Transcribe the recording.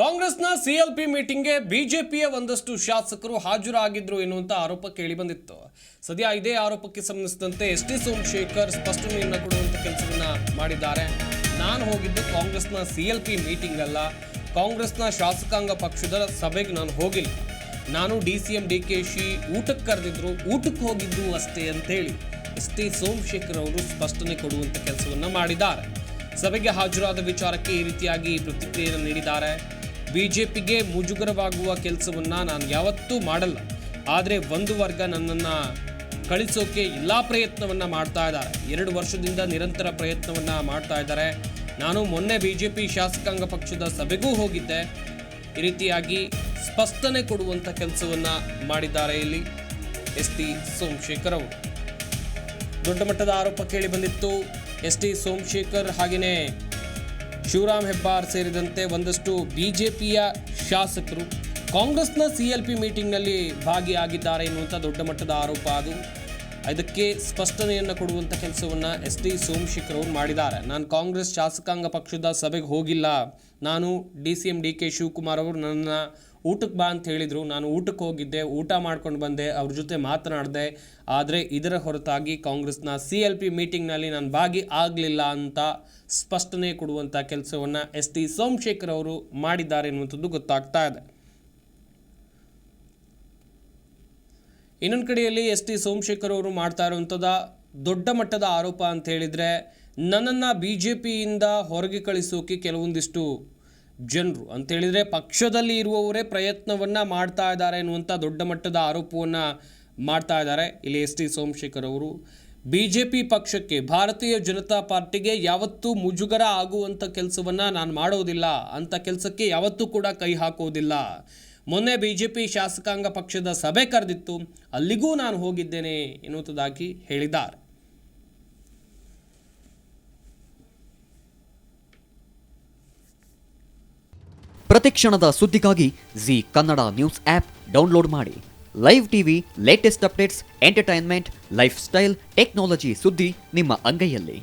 ಕಾಂಗ್ರೆಸ್ನ ಸಿಎಲ್ಪಿ ಮೀಟಿಂಗ್ಗೆ ಬಿಜೆಪಿಯ ಒಂದಷ್ಟು ಶಾಸಕರು ಹಾಜರಾಗಿದ್ರು ಎನ್ನುವಂಥ ಆರೋಪ ಕೇಳಿಬಂದಿತ್ತು. ಸದ್ಯ ಇದೇ ಆರೋಪಕ್ಕೆ ಸಂಬಂಧಿಸಿದಂತೆ ಎಸ್ ಟಿ ಸೋಮಶೇಖರ್ ಸ್ಪಷ್ಟನೆಯನ್ನು ಕೊಡುವಂಥ ಕೆಲಸವನ್ನು ಮಾಡಿದ್ದಾರೆ. ನಾನು ಹೋಗಿದ್ದು ಕಾಂಗ್ರೆಸ್ನ ಸಿಎಲ್ಪಿ ಮೀಟಿಂಗ್ ಅಲ್ಲ. ಕಾಂಗ್ರೆಸ್ನ ಶಾಸಕಾಂಗ ಪಕ್ಷದ ಸಭೆಗೆ ನಾನು ಹೋಗಿಲ್ಲ. ನಾನು D C M D K she ಊಟಕ್ಕೆ ಕರೆದಿದ್ರು, ಊಟಕ್ಕೆ ಹೋಗಿದ್ದು ಅಷ್ಟೇ ಅಂತೇಳಿ ಎಸ್ ಟಿ ಸೋಮಶೇಖರ್ ಅವರು ಸ್ಪಷ್ಟನೆ ಕೊಡುವಂಥ ಕೆಲಸವನ್ನು ಮಾಡಿದ್ದಾರೆ. ಸಭೆಗೆ ಹಾಜರಾದ ವಿಚಾರಕ್ಕೆ ಈ ರೀತಿಯಾಗಿ ಪ್ರತಿಕ್ರಿಯೆಯನ್ನು ನೀಡಿದ್ದಾರೆ. ಬಿಜೆಪಿಗೆ ಮುಜುಗರವಾಗುವ ಕೆಲಸವನ್ನು ನಾನು ಯಾವತ್ತೂ ಮಾಡಲ್ಲ. ಆದರೆ ಒಂದು ವರ್ಗ ನನ್ನನ್ನು ಕಳಿಸೋಕೆ ಎಲ್ಲ ಪ್ರಯತ್ನವನ್ನು ಮಾಡ್ತಾ ಇದ್ದಾರೆ. ಎರಡು ವರ್ಷದಿಂದ ನಿರಂತರ ಪ್ರಯತ್ನವನ್ನು ಮಾಡ್ತಾ ಇದ್ದಾರೆ. ನಾನು ಮೊನ್ನೆ ಬಿ ಜೆ ಪಿ ಶಾಸಕಾಂಗ ಪಕ್ಷದ ಸಭೆಗೂ ಹೋಗಿದ್ದೆ. ಈ ರೀತಿಯಾಗಿ ಸ್ಪಷ್ಟನೆ ಕೊಡುವಂಥ ಕೆಲಸವನ್ನು ಮಾಡಿದ್ದಾರೆ ಇಲ್ಲಿ ಎಸ್ ಟಿ ಸೋಮಶೇಖರ್ ಅವರು. ದೊಡ್ಡ ಮಟ್ಟದ ಆರೋಪ ಕೇಳಿ ಬಂದಿತ್ತು. ಎಸ್ ಟಿ ಸೋಮಶೇಖರ್ ಹಾಗೆಯೇ ಶಿವರಾಮ್ ಹೆಬ್ಬಾರ್ ಸೇರಿದಂತೆ ಒಂದಷ್ಟು ಬಿಜೆಪಿಯ ಶಾಸಕರು ಕಾಂಗ್ರೆಸ್ನ ಸಿ ಎಲ್ ಪಿ ಮೀಟಿಂಗ್ನಲ್ಲಿ ಭಾಗಿಯಾಗಿದ್ದಾರೆ ಎನ್ನುವಂಥ ದೊಡ್ಡ ಮಟ್ಟದ ಆರೋಪ ಅದು. ಇದಕ್ಕೆ ಸ್ಪಷ್ಟನೆಯನ್ನು ಕೊಡುವಂಥ ಕೆಲಸವನ್ನು ಎಸ್ ಟಿ ಸೋಮಶೇಖರ್ ಅವರು ಮಾಡಿದ್ದಾರೆ. ನಾನು ಕಾಂಗ್ರೆಸ್ ಶಾಸಕಾಂಗ ಪಕ್ಷದ ಸಭೆಗೆ ಹೋಗಿಲ್ಲ. ನಾನು D C M D K Shivakumar ಅವರು ನನ್ನ ಊಟಕ್ಕೆ ಬಾ ಅಂತ ಹೇಳಿದರು. ನಾನು ಊಟಕ್ಕೆ ಹೋಗಿದ್ದೆ, ಊಟ ಮಾಡ್ಕೊಂಡು ಬಂದೆ, ಅವ್ರ ಜೊತೆ ಮಾತನಾಡಿದೆ. ಆದರೆ ಇದರ ಹೊರತಾಗಿ ಕಾಂಗ್ರೆಸ್ನ ಸಿ ಎಲ್ ಪಿ ಮೀಟಿಂಗ್ನಲ್ಲಿ ನಾನು ಭಾಗಿ ಆಗಲಿಲ್ಲ ಅಂತ ಸ್ಪಷ್ಟನೆ ಕೊಡುವಂಥ ಕೆಲಸವನ್ನು ಎಸ್ ಟಿ ಸೋಮಶೇಖರ್ ಅವರು ಮಾಡಿದ್ದಾರೆ ಎನ್ನುವಂಥದ್ದು ಗೊತ್ತಾಗ್ತಾ ಇದೆ. ಇನ್ನೊಂದು ಕಡೆಯಲ್ಲಿ ಎಸ್ ಟಿ ಸೋಮಶೇಖರ್ ಅವರು ಮಾಡ್ತಾ ಇರುವಂಥದ್ದು ದೊಡ್ಡ ಮಟ್ಟದ ಆರೋಪ ಅಂತ ಹೇಳಿದರೆ ನನ್ನನ್ನು ಬಿ ಜೆ ಪಿಯಿಂದ ಹೊರಗೆ ಕಳಿಸೋಕೆ ಕೆಲವೊಂದಿಷ್ಟು ಜನರು ಅಂತೇಳಿದರೆ ಪಕ್ಷದಲ್ಲಿ ಇರುವವರೇ ಪ್ರಯತ್ನವನ್ನು ಮಾಡ್ತಾ ಇದ್ದಾರೆ ಎನ್ನುವಂಥ ದೊಡ್ಡ ಮಟ್ಟದ ಆರೋಪವನ್ನು ಮಾಡ್ತಾ ಇದ್ದಾರೆ ಇಲ್ಲಿ ಎಸ್ ಟಿ ಸೋಮಶೇಖರ್ ಅವರು. ಬಿ ಜೆ ಪಿ ಪಕ್ಷಕ್ಕೆ ಭಾರತೀಯ ಜನತಾ ಪಾರ್ಟಿಗೆ ಯಾವತ್ತೂ ಮುಜುಗರ ಆಗುವಂಥ ಕೆಲಸವನ್ನು ನಾನು ಮಾಡೋದಿಲ್ಲ ಅಂಥ ಕೆಲಸಕ್ಕೆ ಯಾವತ್ತೂ ಕೂಡ ಕೈ ಹಾಕೋದಿಲ್ಲ. ಮೊನ್ನೆ ಬಿ ಜೆ ಪಿ ಶಾಸಕಾಂಗ ಪಕ್ಷದ ಸಭೆ ಕರೆದಿತ್ತು. ಅಲ್ಲಿಗೂ ನಾನು ಹೋಗಿದ್ದೇನೆ ಎನ್ನುವುದಾಗಿ ಹೇಳಿದ್ದಾರೆ. ಪ್ರತಿಕ್ಷಣದ ಸುದ್ದಿಗಾಗಿ Zee Kannada news app download ಮಾಡಿ. Live TV latest updates entertainment lifestyle technology ಸುದ್ದಿ ನಿಮ್ಮ ಅಂಗೈಯಲ್ಲಿ.